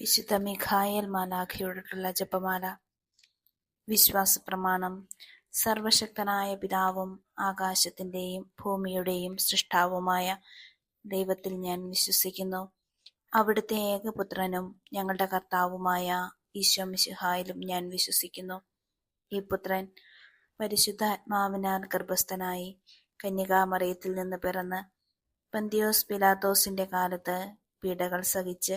വിശുദ്ധ മിഖായേൽ മാലാഖയോടുള്ള ജപമാല വിശ്വാസ പ്രമാണം സർവശക്തനായ പിതാവും ആകാശത്തിന്റെയും ഭൂമിയുടെയും സൃഷ്ടാവുമായ ദൈവത്തിൽ ഞാൻ വിശ്വസിക്കുന്നു. അവിടുത്തെ ഏകപുത്രനും ഞങ്ങളുടെ കർത്താവുമായ ഈശോ മിശിഹായിലും ഞാൻ വിശ്വസിക്കുന്നു. ഈ പുത്രൻ പരിശുദ്ധാത്മാവിനാൽ ഗർഭസ്ഥനായി കന്യകാമറിയത്തിൽ നിന്ന് പിറന്ന് പന്തിയോസ് പിലാത്തോസിന്റെ കാലത്ത് പീഡകൾ സഹിച്ച്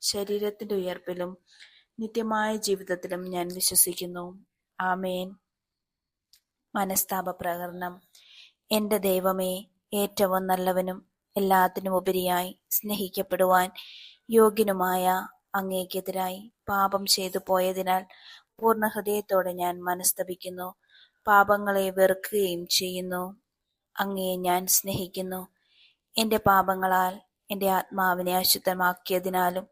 ശരീരത്തിന്റെ ഉയർപ്പിലും നിത്യമായ ജീവിതത്തിലും ഞാൻ വിശ്വസിക്കുന്നു. ആമേൻ. മനസ്താപ പ്രകരണം എന്റെ ദൈവമേ ഏറ്റവും നല്ലവനും എല്ലാത്തിനും ഉപരിയായി സ്നേഹിക്കപ്പെടുവാൻ യോഗ്യനുമായ അങ്ങേക്കെതിരായി പാപം ചെയ്തു പോയതിനാൽ പൂർണ ഹൃദയത്തോടെ ഞാൻ മനസ്തപിക്കുന്നു. പാപങ്ങളെ വെറുക്കുകയും ചെയ്യുന്നു. അങ്ങയെ ഞാൻ സ്നേഹിക്കുന്നു. എന്റെ പാപങ്ങളാൽ എന്റെ ആത്മാവിനെ അശുദ്ധമാക്കിയതിനാലും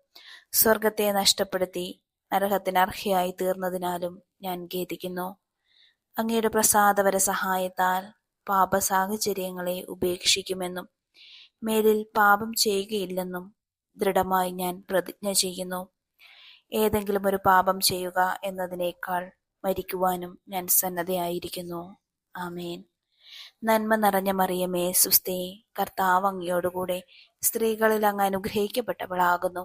സ്വർഗത്തെ നഷ്ടപ്പെടുത്തി നരകത്തിന് അർഹയായി തീർന്നതിനാലും ഞാൻ ഖേദിക്കുന്നു. അങ്ങയുടെ പ്രസാദവര സഹായത്താൽ പാപ സാഹചര്യങ്ങളെ ഉപേക്ഷിക്കുമെന്നും മേലിൽ പാപം ചെയ്യുകയില്ലെന്നും ദൃഢമായി ഞാൻ പ്രതിജ്ഞ ചെയ്യുന്നു. ഏതെങ്കിലും ഒരു പാപം ചെയ്യുക എന്നതിനേക്കാൾ മരിക്കുവാനും ഞാൻ സന്നദ്ധയായിരിക്കുന്നു. ആമേൻ. നന്മ നിറഞ്ഞ മറിയമേ സുസ്ഥേ കർത്താവ് അങ്ങയോടുകൂടെ സ്ത്രീകളിൽ അങ്ങ് അനുഗ്രഹിക്കപ്പെട്ടവളാകുന്നു.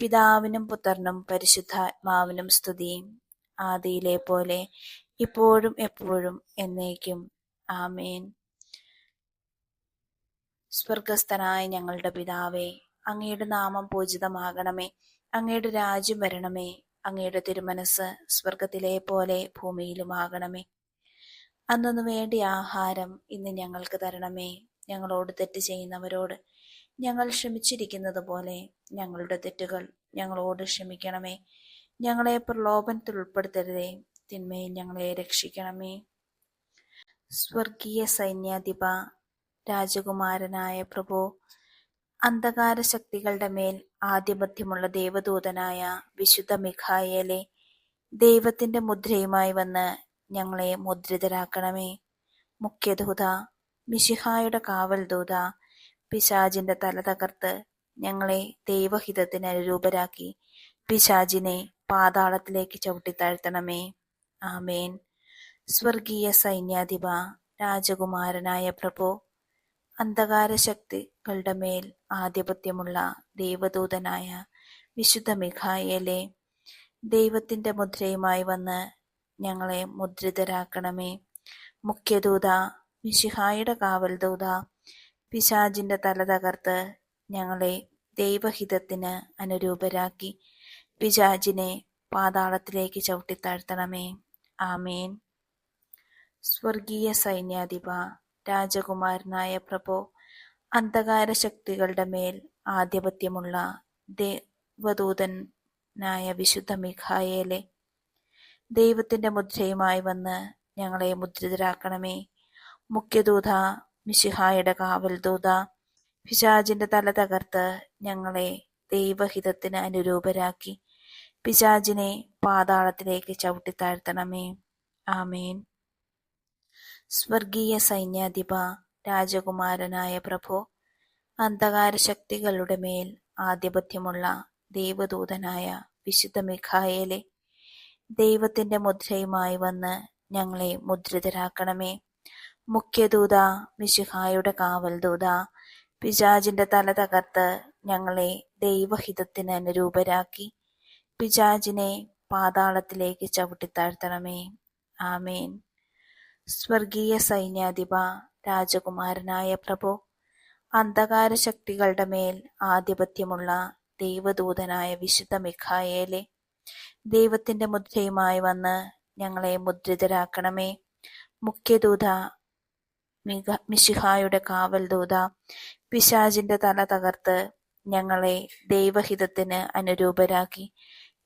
പിതാവിനും പുത്രനും പരിശുദ്ധാത്മാവിനും സ്തുതി ആദിയിലെ പോലെ ഇപ്പോഴും എപ്പോഴും എന്നേക്കും. ആമേൻ. സ്വർഗസ്ഥനായ ഞങ്ങളുടെ പിതാവേ അങ്ങയുടെ നാമം പൂജിതമാകണമേ. അങ്ങയുടെ രാജ്യം വരണമേ. അങ്ങയുടെ തിരുമനസ് സ്വർഗത്തിലെ പോലെ ഭൂമിയിലുമാകണമേ. അന്നു വേണ്ടി ആഹാരം ഇന്ന് ഞങ്ങൾക്ക് തരണമേ. ഞങ്ങളോട് തെറ്റ് ചെയ്യുന്നവരോട് ഞങ്ങൾ ക്ഷമിച്ചിരിക്കുന്നത് പോലെ ഞങ്ങളുടെ തെറ്റുകൾ ഞങ്ങളോട് ക്ഷമിക്കണമേ. ഞങ്ങളെ പ്രലോഭനത്തിൽ ഉൾപ്പെടുത്തരുതേ. തിന്മയിൽ ഞങ്ങളെ രക്ഷിക്കണമേ. സ്വർഗീയ സൈന്യാധിപ രാജകുമാരനായ പ്രഭു അന്ധകാര ശക്തികളുടെ മേൽ ആധിപത്യമുള്ള ദേവദൂതനായ വിശുദ്ധ മിഖായേലെ ദൈവത്തിന്റെ മുദ്രയുമായി വന്ന് ഞങ്ങളെ മുദ്രിതരാക്കണമേ. മുഖ്യദൂത മിശിഹായുടെ കാവൽ ദൂത പിശാജിന്റെ തല തകർത്ത് ഞങ്ങളെ ദൈവഹിതത്തിന് അനുരൂപരാക്കി. പിശാചിനെ പാതാളത്തിലേക്ക് ചവിട്ടിത്താഴ്ത്തണമേ ആമേൻ. സ്വർഗീയ സൈന്യാധിപ രാജകുമാരനായ പ്രഭു അന്ധകാര ശക്തികളുടെ മേൽ ആധിപത്യമുള്ള ദൈവദൂതനായ വിശുദ്ധ മിഖായേലെ ദൈവത്തിന്റെ മുദ്രയുമായി വന്ന് ഞങ്ങളെ മുദ്രിതരാക്കണമേ. മുഖ്യദൂത മിശിഹായുടെ കാവൽ ദൂത പിശാജിന്റെ തല തകർത്ത് ഞങ്ങളെ ദൈവഹിതത്തിന് അനുരൂപരാക്കി. പിശാജിനെ പാതാളത്തിലേക്ക് ചവിട്ടിത്താഴ്ത്തണമേ. ആമേൻ. സ്വർഗീയ സൈന്യാധിപ രാജകുമാരനായ പ്രഭോ അന്ധകാര ശക്തികളുടെ മേൽ ആധിപത്യമുള്ള ദേവദൂതനായ വിശുദ്ധ മിഖായേലെ ദൈവത്തിന്റെ മുദ്രയുമായി വന്ന് ഞങ്ങളെ മുദ്രിതരാക്കണമേ. മുഖ്യദൂത മിശിഹായുടെ കാവൽ ദൂത പിശാജിന്റെ തല തകർത്ത് ഞങ്ങളെ ദൈവഹിതത്തിന് അനുരൂപരാക്കി. പിശാജിനെ പാതാളത്തിലേക്ക് ചവിട്ടിത്താഴ്ത്തണമേ ആമേൻ. സ്വർഗീയ സൈന്യാധിപ രാജകുമാരനായ പ്രഭു അന്ധകാര ശക്തികളുടെ മേൽ ആധിപത്യമുള്ള ദൈവദൂതനായ വിശുദ്ധ മിഖായേലെ ദൈവത്തിന്റെ മുദ്രയുമായി വന്ന് ഞങ്ങളെ മുദ്രിതരാക്കണമേ. മുഖ്യദൂത മിശിഹായുടെ കാവൽദൂത പിശാചിന്റെ തല തകർത്ത് ഞങ്ങളെ ദൈവഹിതത്തിന് അനുരൂപരാക്കി. പിശാചിനെ പാതാളത്തിലേക്ക് ചവിട്ടിത്താഴ്ത്തണമേ ആമേൻ. സ്വർഗീയ സൈന്യാധിപ രാജകുമാരനായ പ്രഭു അന്ധകാര ശക്തികളുടെ മേൽ ആധിപത്യമുള്ള ദൈവദൂതനായ വിശുദ്ധ മിഖായേലെ ദൈവത്തിന്റെ മുദ്രയുമായി വന്ന് ഞങ്ങളെ മുദ്രിതരാക്കണമേ. മുഖ്യദൂത മിശിഹായുടെ കാവൽ ദൂത പിശാചിന്റെ തല തകർത്ത് ഞങ്ങളെ ദൈവഹിതത്തിന് അനുരൂപരാക്കി.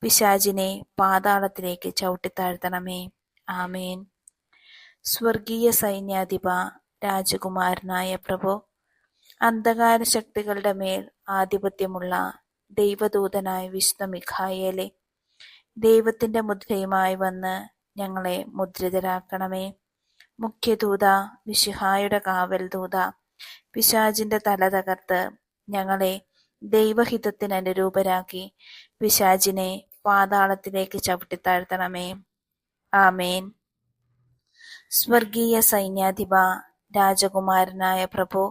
പിശാചിനെ പാതാളത്തിലേക്ക് ചവിട്ടിത്താഴ്ത്തണമേ. ആമേൻ. സ്വർഗീയ സൈന്യാധിപ രാജകുമാരനായ പ്രഭു അന്ധകാര ശക്തികളുടെ മേൽ ആധിപത്യമുള്ള ദൈവദൂതനായ വിശുദ്ധ മിഖായേലെ ദൈവത്തിന്റെ മുദ്രയുമായി വന്ന് ഞങ്ങളെ മുദ്രിതരാക്കണമേ. മുഖ്യദൂത മിശിഹായുടെ കാവൽ ദൂത പിശാചിന്റെ തല തകർത്ത് ഞങ്ങളെ ദൈവഹിതത്തിന് അനുരൂപരാക്കി പിശാചിനെ പാതാളത്തിലേക്ക് ചവിട്ടിത്താഴ്ത്തണമേ ആമേൻ. സ്വർഗീയ സൈന്യാധിപ രാജകുമാരനായ പ്രഭു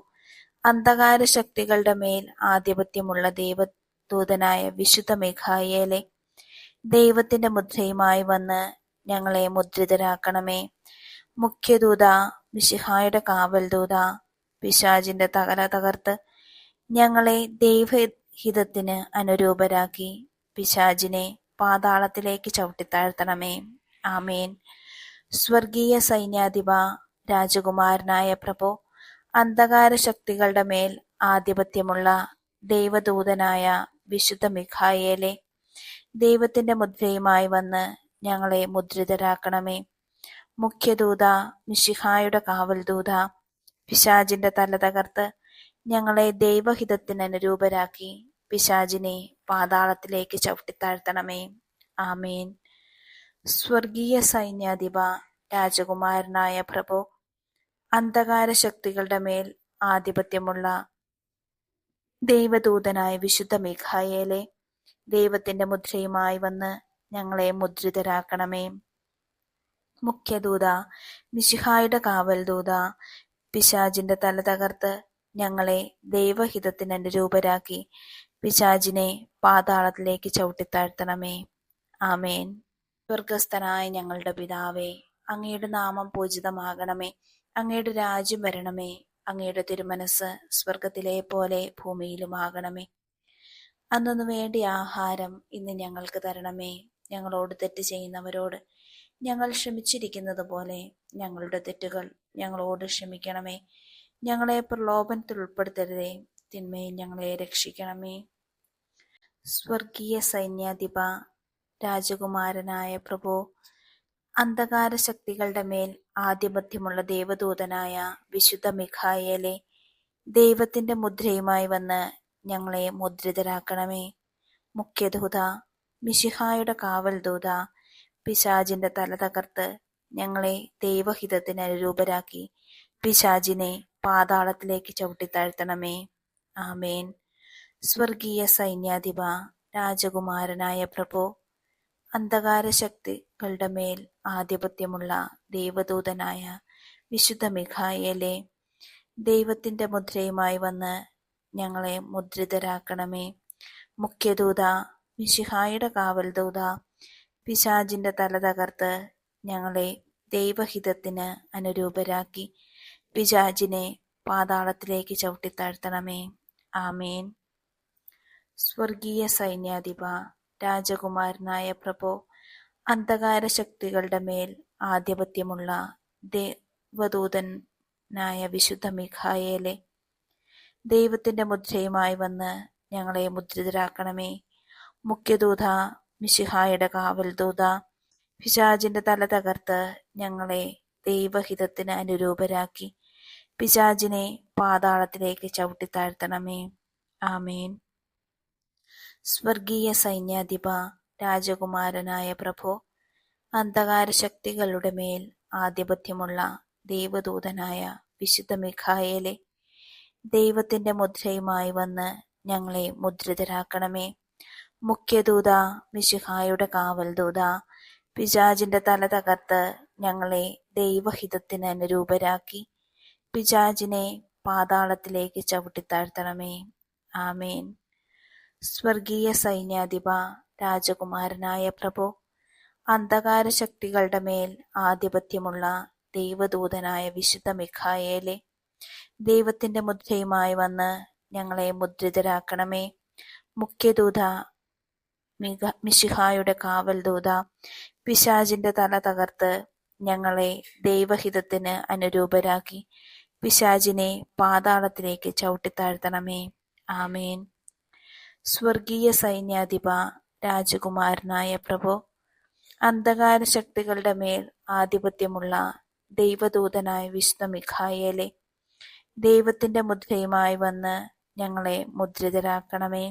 അന്ധകാര ശക്തികളുടെ മേൽ ആധിപത്യമുള്ള ദൈവദൂതനായ വിശുദ്ധ മേഘായേലെ ദൈവത്തിന്റെ മുദ്രയുമായി വന്ന് ഞങ്ങളെ മുദ്രിതരാക്കണമേ. മുഖ്യദൂത മിശിഹായുടെ കാവൽ ദൂത പിശാചിന്റെ തകര തകർത്ത് ഞങ്ങളെ ദൈവഹിതത്തിന് അനുരൂപരാക്കി പിശാചിനെ പാതാളത്തിലേക്ക് ചവിട്ടിത്താഴ്ത്തണമേ ആമേൻ. സ്വർഗീയ സൈന്യാധിപ രാജകുമാരനായ പ്രഭു അന്ധകാര ശക്തികളുടെ മേൽ ആധിപത്യമുള്ള ദൈവദൂതനായ വിശുദ്ധ മിഖായേലെ ദൈവത്തിന്റെ മുദ്രയുമായി വന്ന് ഞങ്ങളെ മുദ്രിതരാക്കണമേ. മുഖ്യദൂത മിശിഹായുടെ കാവൽ ദൂത പിശാചിന്റെ തല തകർത്ത് ഞങ്ങളെ ദൈവഹിതത്തിന് അനുരൂപരാക്കി പിശാചിനെ പാതാളത്തിലേക്ക് ചവിട്ടിത്താഴ്ത്തണമേ ആമേൻ. സ്വർഗീയ സൈന്യാധിപ രാജകുമാരനായ പ്രഭു അന്ധകാര ശക്തികളുടെ മേൽ ആധിപത്യമുള്ള ദൈവദൂതനായ വിശുദ്ധ മേഘായയിലെ ദൈവത്തിന്റെ മുദ്രയുമായി വന്ന് ഞങ്ങളെ മുദ്രിതരാക്കണമേ. മുഖ്യദൂത മിശിഹായുടെ കാവൽദൂത, പിശാജിന്റെ തല തകർത്ത് ഞങ്ങളെ ദൈവഹിതത്തിന് അനുരൂപരാക്കി. പിശാജിനെ പാതാളത്തിലേക്ക് ചവിട്ടിത്താഴ്ത്തണമേ. ആമേൻ. സ്വർഗസ്ഥനായ ഞങ്ങളുടെ പിതാവേ അങ്ങയുടെ നാമം പൂജിതമാകണമേ. അങ്ങയുടെ രാജ്യം വരണമേ. അങ്ങയുടെ തിരുമനസ് സ്വർഗത്തിലെ പോലെ ഭൂമിയിലുമാകണമേ. അന്നു വേണ്ടി ആഹാരം ഇന്ന് ഞങ്ങൾക്ക് തരണമേ. ഞങ്ങളോട് തെറ്റ് ചെയ്യുന്നവരോട് ഞങ്ങൾ ക്ഷമിച്ചിരിക്കുന്നത് പോലെ ഞങ്ങളുടെ തെറ്റുകൾ ഞങ്ങളോട് ക്ഷമിക്കണമേ. ഞങ്ങളെ പ്രലോഭനത്തിൽ ഉൾപ്പെടുത്തരുതേ. തിന്മയിൽ ഞങ്ങളെ രക്ഷിക്കണമേ. സ്വർഗീയ സൈന്യാധിപ രാജകുമാരനായ പ്രഭു അന്ധകാര ശക്തികളുടെ മേൽ ആധിപത്യമുള്ള ദേവദൂതനായ വിശുദ്ധ മിഖായേലെ ദൈവത്തിന്റെ മുദ്രയുമായി വന്ന് ഞങ്ങളെ മുദ്രിതരാക്കണമേ. മുഖ്യദൂത മിശിഹായുടെ കാവൽ ദൂത പിശാജിന്റെ തല തകർത്ത് ഞങ്ങളെ ദൈവഹിതത്തിന് അനുരൂപരാക്കി. പിശാചിനെ പാതാളത്തിലേക്ക് ചവിട്ടിത്താഴ്ത്തണമേ ആമേൻ. സ്വർഗീയ സൈന്യാധിപ രാജകുമാരനായ പ്രഭു അന്ധകാര ശക്തികളുടെ മേൽ ആധിപത്യമുള്ള ദൈവദൂതനായ വിശുദ്ധ മിഖായേലെ ദൈവത്തിന്റെ മുദ്രയുമായി വന്ന് ഞങ്ങളെ മുദ്രിതരാക്കണമേ. മുഖ്യദൂത മിശിഹായുടെ കാവൽ ദൂത പിശാജിന്റെ തല തകർത്ത് ഞങ്ങളെ ദൈവഹിതത്തിന് അനുരൂപരാക്കി. പിശാജിനെ പാതാളത്തിലേക്ക് ചവിട്ടിത്താഴ്ത്തണമേ ആമേൻ. സ്വർഗീയ സൈന്യാധിപ രാജകുമാരനായ പ്രഭോ അന്ധകാര ശക്തികളുടെ മേൽ ആധിപത്യമുള്ള ദേവദൂതനായ വിശുദ്ധ മിഖായേലെ ദൈവത്തിന്റെ മുദ്രയുമായി വന്ന് ഞങ്ങളെ മുദ്രിതരാക്കണമേ. മുഖ്യദൂത മിശിഹായുടെ കാവൽ ദൂത പിശാജിന്റെ തല തകർത്ത് ഞങ്ങളെ ദൈവഹിതത്തിന് അനുരൂപരാക്കി. പിശാജിനെ പാതാളത്തിലേക്ക് ചവിട്ടിത്താഴ്ത്തണമേ ആമേൻ. സ്വർഗീയ സൈന്യാധിപ രാജകുമാരനായ പ്രഭു അന്ധകാര ശക്തികളുടെ മേൽ ആധിപത്യമുള്ള ദൈവദൂതനായ വിശുദ്ധ മിഖായേലെ ദൈവത്തിന്റെ മുദ്രയുമായി വന്ന് ഞങ്ങളെ മുദ്രിതരാക്കണമേ. മുഖ്യദൂത മിശിഹായുടെ കാവൽ ദൂത പിജാജിന്റെ തല തകർത്ത് ഞങ്ങളെ ദൈവഹിതത്തിന് അനുരൂപരാക്കി. പിജാജിനെ പാതാളത്തിലേക്ക് ചവിട്ടിത്താഴ്ത്തണമേ. ആമേൻ. സ്വർഗീയ സൈന്യാധിപ രാജകുമാരനായ പ്രഭു അന്ധകാര ശക്തികളുടെ മേൽ ആധിപത്യമുള്ള ദൈവദൂതനായ വിശുദ്ധ മിഖായേലെ ദൈവത്തിന്റെ മുദ്രയുമായി വന്ന് ഞങ്ങളെ മുദ്രിതരാക്കണമേ. മുഖ്യദൂത മിശിഹായുടെ കാവൽ ദൂത പിശാജിന്റെ തല തകർത്ത് ഞങ്ങളെ ദൈവഹിതത്തിന് അനുരൂപരാക്കി. പിശാചിനെ പാതാളത്തിലേക്ക് ചവിട്ടിത്താഴ്ത്തണമേ. ആമേൻ. സ്വർഗീയ സൈന്യാധിപ രാജകുമാരനായ പ്രഭു അന്ധകാര ശക്തികളുടെ മേൽ ആധിപത്യമുള്ള ദൈവദൂതനായ വിഷ്ണു മിഖായേലെ ദൈവത്തിന്റെ മുദ്രയുമായി വന്ന് ഞങ്ങളെ മുദ്രിതരാക്കണമേ.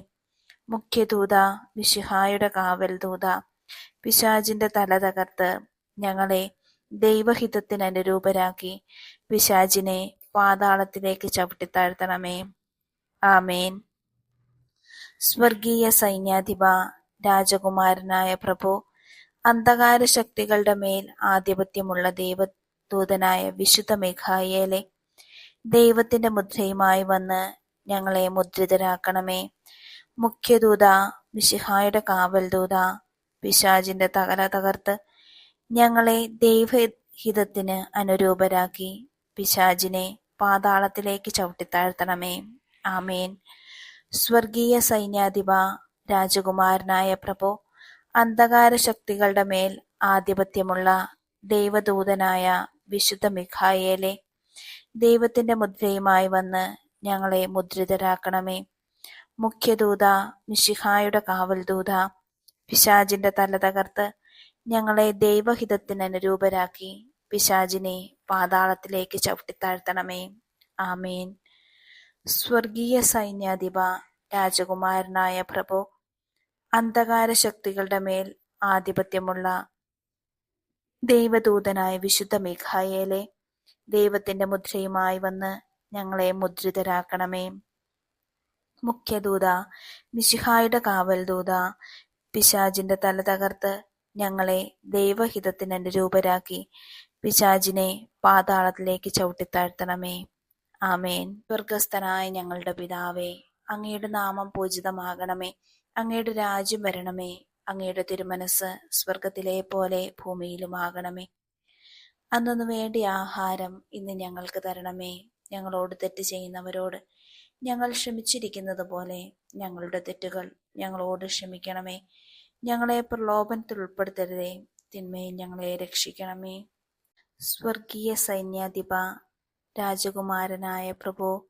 മുഖ്യദൂത മിശിഹായുടെ കാവൽ ദൂത പിശാജിന്റെ തല തകർത്ത് ഞങ്ങളെ ദൈവഹിതത്തിന് അനുരൂപരാക്കി പിശാചിനെ പാതാളത്തിലേക്ക് ചവിട്ടിത്താഴ്ത്തണമേ ആമേൻ. സ്വർഗീയ സൈന്യാധിപ രാജകുമാരനായ പ്രഭു അന്ധകാര ശക്തികളുടെ മേൽ ആധിപത്യമുള്ള ദൈവദൂതനായ വിശുദ്ധ മേഘായേലെ ദൈവത്തിന്റെ മുദ്രയുമായി വന്ന് ഞങ്ങളെ മുദ്രിതരാക്കണമേ. മുഖ്യദൂത മിശിഹായുടെ കാവൽ ദൂത പിശാജിന്റെ തകല തകർത്ത് ഞങ്ങളെ ദൈവഹിതത്തിന് അനുരൂപരാക്കി പിശാജിനെ പാതാളത്തിലേക്ക് ചവിട്ടിത്താഴ്ത്തണമേ. ആമേൻ. സ്വർഗീയ സൈന്യാധിപ രാജകുമാരനായ പ്രഭു അന്ധകാര ശക്തികളുടെ മേൽ ആധിപത്യമുള്ള ദൈവദൂതനായ വിശുദ്ധ മിഖായേലെ ദൈവത്തിന്റെ മുദ്രയുമായി വന്ന് ഞങ്ങളെ മുദ്രിതരാക്കണമേ. മുഖ്യദൂത മിശിഹായുടെ കാവൽ ദൂത പിശാജിന്റെ തല തകർത്ത് ഞങ്ങളെ ദൈവഹിതത്തിന് അനുരൂപരാക്കി പിശാജിനെ പാതാളത്തിലേക്ക് ചവിട്ടിത്താഴ്ത്തണമേ ആമേൻ. സ്വർഗീയ സൈന്യാധിപ രാജകുമാരനായ പ്രഭു അന്ധകാര ശക്തികളുടെ മേൽ ആധിപത്യമുള്ള ദൈവദൂതനായ വിശുദ്ധ മേഘായേലെ ദൈവത്തിന്റെ മുദ്രയുമായി വന്ന് ഞങ്ങളെ മുദ്രിതരാക്കണമേ. മുഖ്യദൂത മിശിഹായുടെ കാവൽദൂത, പിശാജിന്റെ തല തകർത്ത് ഞങ്ങളെ ദൈവഹിതത്തിന് രൂപരാക്കി പിശാജിനെ പാതാളത്തിലേക്ക് ചവിട്ടിത്താഴ്ത്തണമേ. ആമേൻ. സ്വർഗസ്ഥനായ ഞങ്ങളുടെ പിതാവേ അങ്ങയുടെ നാമം പൂജിതമാകണമേ. അങ്ങയുടെ രാജ്യം വരണമേ. അങ്ങയുടെ തിരുമനസ് സ്വർഗത്തിലെ പോലെ ഭൂമിയിലുമാകണമേ. അന്നു വേണ്ടി ആഹാരം ഇന്ന് ഞങ്ങൾക്ക് തരണമേ. ഞങ്ങളോട് തെറ്റ് ചെയ്യുന്നവരോട് ഞങ്ങൾ ക്ഷമിച്ചിരിക്കുന്നത് പോലെ ഞങ്ങളുടെ തെറ്റുകൾ ഞങ്ങളോട് ക്ഷമിക്കണമേ. ഞങ്ങളെ പ്രലോഭനത്തിൽ ഉൾപ്പെടുത്തരുതേ. തിന്മയിൽ ഞങ്ങളെ രക്ഷിക്കണമേ. സ്വർഗീയ സൈന്യാധിപ രാജകുമാരനായ പ്രഭു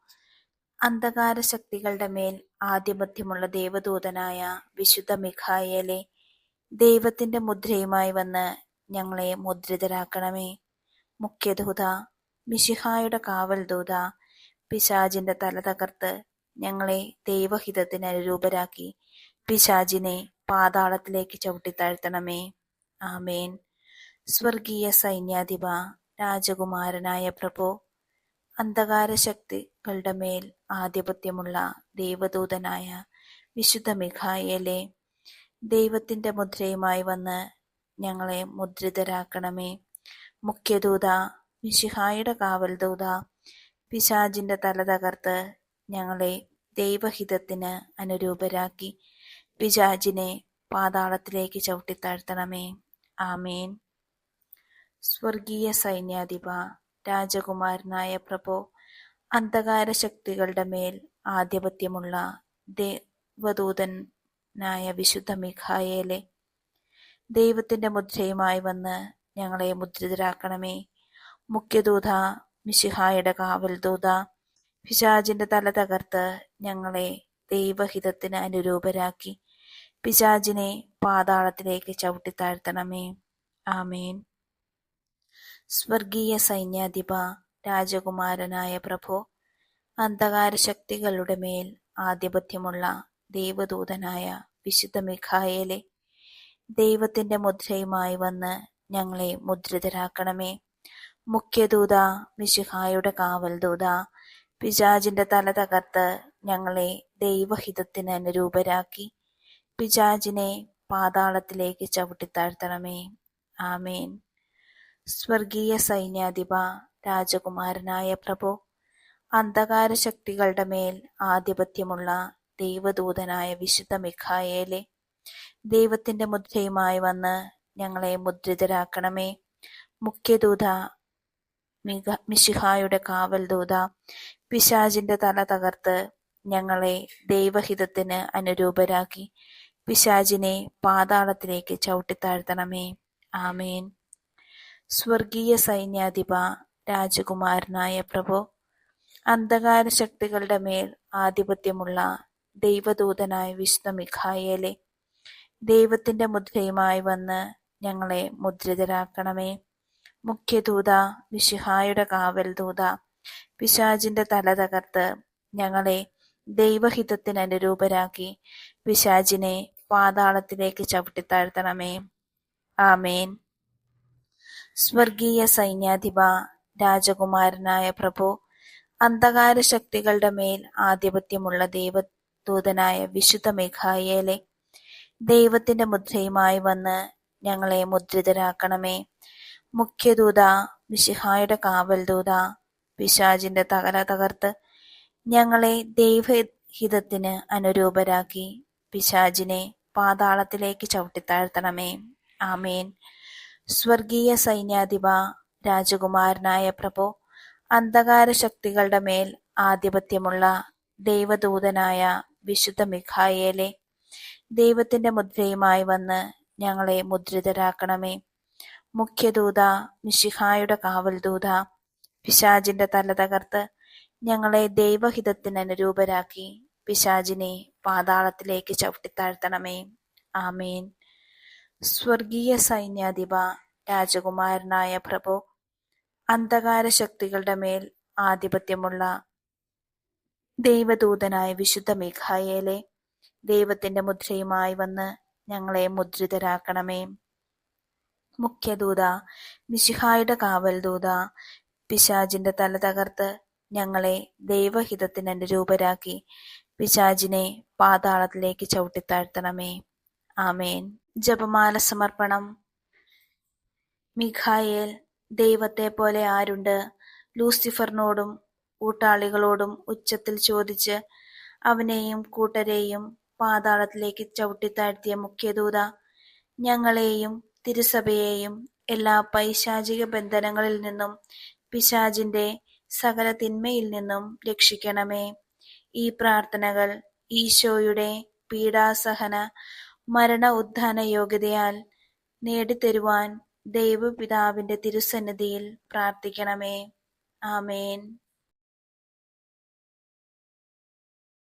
അന്ധകാര ശക്തികളുടെ മേൽ ആധിപത്യമുള്ള ദേവദൂതനായ വിശുദ്ധ മിഖായേലെ ദൈവത്തിന്റെ മുദ്രയുമായി വന്ന് ഞങ്ങളെ മുദ്രിതരാക്കണമേ. മുഖ്യദൂത മിശിഹായുടെ കാവൽ ദൂത പിശാജിന്റെ തല തകർത്ത് ഞങ്ങളെ ദൈവഹിതത്തിന് അനുരൂപരാക്കി. പിശാജിനെ പാതാളത്തിലേക്ക് ചവിട്ടിത്താഴ്ത്തണമേ. ആമേൻ. സ്വർഗീയ സൈന്യാധിപ രാജകുമാരനായ പ്രഭു അന്ധകാര ശക്തികളുടെ മേൽ ആധിപത്യമുള്ള ദൈവദൂതനായ വിശുദ്ധ മിഖായേലെ ദൈവത്തിന്റെ മുദ്രയുമായി വന്ന് ഞങ്ങളെ മുദ്രിതരാക്കണമേ. മുഖ്യദൂത മിശിഹായുടെ കാവൽ ദൂത പിശാജിന്റെ തല തകർത്ത് ഞങ്ങളെ ദൈവഹിതത്തിന് അനുരൂപരാക്കി. പിശാജിനെ പാതാളത്തിലേക്ക് ചവിട്ടിത്താഴ്ത്തണമേ. ആമേൻ. സ്വർഗീയ സൈന്യാധിപ രാജകുമാരനായ പ്രഭു അന്ധകാര ശക്തികളുടെ മേൽ ആധിപത്യമുള്ള ദേവദൂതനായ വിശുദ്ധ മിഖായേലെ ദൈവത്തിന്റെ മുദ്രയുമായി വന്ന് ഞങ്ങളെ മുദ്രിതരാക്കണമേ. മുഖ്യദൂത മിശിഹായുടെ കാവൽ ദൂത പിശാജിന്റെ തല തകർത്ത് ഞങ്ങളെ ദൈവഹിതത്തിന് അനുരൂപരാക്കി. പിശാജിനെ പാതാളത്തിലേക്ക് ചവിട്ടിത്താഴ്ത്തണമേ ആമേൻ. സ്വർഗീയ സൈന്യാധിപ രാജകുമാരനായ പ്രഭു അന്ധകാര ശക്തികളുടെ മേൽ ആധിപത്യമുള്ള ദൈവദൂതനായ വിശുദ്ധ മിഖായേലെ ദൈവത്തിന്റെ മുദ്രയുമായി വന്ന് ഞങ്ങളെ മുദ്രിതരാക്കണമേ. മുഖ്യദൂത മിശിഹായുടെ കാവൽദൂത പിശാചിന്റെ തല തകർത്ത് ഞങ്ങളെ ദൈവഹിതത്തിന് അനുരൂപരാക്കി. പിശാചിനെ പാതാളത്തിലേക്ക് ചവിട്ടിത്താഴ്ത്തണമേ. ആമേൻ. സ്വർഗീയ സൈന്യാധിപ രാജകുമാരനായ പ്രഭു അന്ധകാര ശക്തികളുടെ മേൽ ആധിപത്യമുള്ള ദൈവദൂതനായ വിശുദ്ധ മിഖായേലെ ദൈവത്തിന്റെ മുദ്രയുമായി വന്ന് ഞങ്ങളെ മുദ്രിതരാക്കണമേ. മുഖ്യദൂത മിശിഹായുടെ കാവൽ ദൂത പിശാചിന്റെ തല തകർത്ത് ഞങ്ങളെ ദൈവഹിതത്തിന് അനുരൂപരാക്കി. പിശാചിനെ പാതാളത്തിലേക്ക് ചവിട്ടിത്താഴ്ത്തണമേ. ആമേൻ. സ്വർഗീയ സൈന്യാധിപ രാജകുമാരനായ പ്രഭു അന്ധകാര ശക്തികളുടെ മേൽ ആധിപത്യമുള്ള ദൈവദൂതനായ വിഷ്ണു മിഖായേലെ ദൈവത്തിന്റെ മുദ്രയുമായി വന്ന് ഞങ്ങളെ മുദ്രിതരാക്കണമേ. മുഖ്യദൂത മിശിഹായുടെ കാവൽ ദൂത പിശാചിന്റെ തല തകർത്ത് ഞങ്ങളെ ദൈവഹിതത്തിന് അനുരൂപരാക്കി പിശാചിനെ പാതാളത്തിലേക്ക് ചവിട്ടിത്താഴ്ത്തണമേ ആമേൻ. സ്വർഗീയ സൈന്യാധിപ രാജകുമാരനായ പ്രഭു അന്ധകാര ശക്തികളുടെ മേൽ ആധിപത്യമുള്ള ദൈവദൂതനായ വിശുദ്ധ മേഘായേലെ ദൈവത്തിന്റെ മുദ്രയുമായി വന്ന് ഞങ്ങളെ മുദ്രിതരാക്കണമേ. മുഖ്യദൂത മിശിഹായുടെ കാവൽദൂത, പിശാജിന്റെ തകല തകർത്ത് ഞങ്ങളെ ദൈവഹിതത്തിന് അനുരൂപരാക്കി പിശാജിനെ പാതാളത്തിലേക്ക് ചവിട്ടിത്താഴ്ത്തണമേ. ആമേൻ. സ്വർഗീയ സൈന്യാധിപ രാജകുമാരനായ പ്രഭു അന്ധകാര ശക്തികളുടെ മേൽ ആധിപത്യമുള്ള ദൈവദൂതനായ വിശുദ്ധ മിഖായേലെ ദൈവത്തിന്റെ മുദ്രയുമായി വന്ന് ഞങ്ങളെ മുദ്രിതരാക്കണമേ. മുഖ്യദൂത മിശിഹായുടെ കാവൽദൂത പിശാജിന്റെ തല തകർത്ത് ഞങ്ങളെ ദൈവഹിതത്തിന് അനുരൂപരാക്കി പിശാജിനെ പാതാളത്തിലേക്ക് ചവിട്ടിത്താഴ്ത്തണമേ ആമേൻ. സ്വർഗീയ സൈന്യാധിപ രാജകുമാരനായ പ്രഭു അന്ധകാര ശക്തികളുടെ മേൽ ആധിപത്യമുള്ള ദൈവദൂതനായ വിശുദ്ധ മിഖായേലെ ദൈവത്തിന്റെ മുദ്രയുമായി വന്ന് ഞങ്ങളെ മുദ്രിതരാക്കണമേ. മുഖ്യദൂത മിശിഹായുടെ കാവൽദൂത, പിശാജിന്റെ തല തകർത്ത് ഞങ്ങളെ ദൈവഹിതത്തിന് അനുരൂപരാക്കി പിശാജിനെ പാതാളത്തിലേക്ക് ചവിട്ടിത്താഴ്ത്തണമേ. ആമേൻ. ജപമാല സമർപ്പണം. മിഖായേൽ ദൈവത്തെ പോലെ ആരുണ്ട്? ലൂസിഫറിനോടും കൂട്ടാളികളോടും ഉച്ചത്തിൽ ചോദിച്ച് അവനെയും കൂട്ടരെയും പാതാളത്തിലേക്ക് ചവിട്ടിത്താഴ്ത്തിയ മുഖ്യദൂത ഞങ്ങളെയും തിരുസഭയെയും എല്ലാ പൈശാചിക ബന്ധനങ്ങളിൽ നിന്നും പിശാചിന്റെ സകല തിന്മയിൽ നിന്നും രക്ഷിക്കണമേ. ഈ പ്രാർത്ഥനകൾ ഈശോയുടെ പീഡാസഹന മരണ ഉദ്ധാന യോഗ്യതയാൽ നേടിത്തരുവാൻ ദൈവപിതാവിന്റെ തിരുസന്നിധിയിൽ പ്രാർത്ഥിക്കണമേ. ആമേൻ.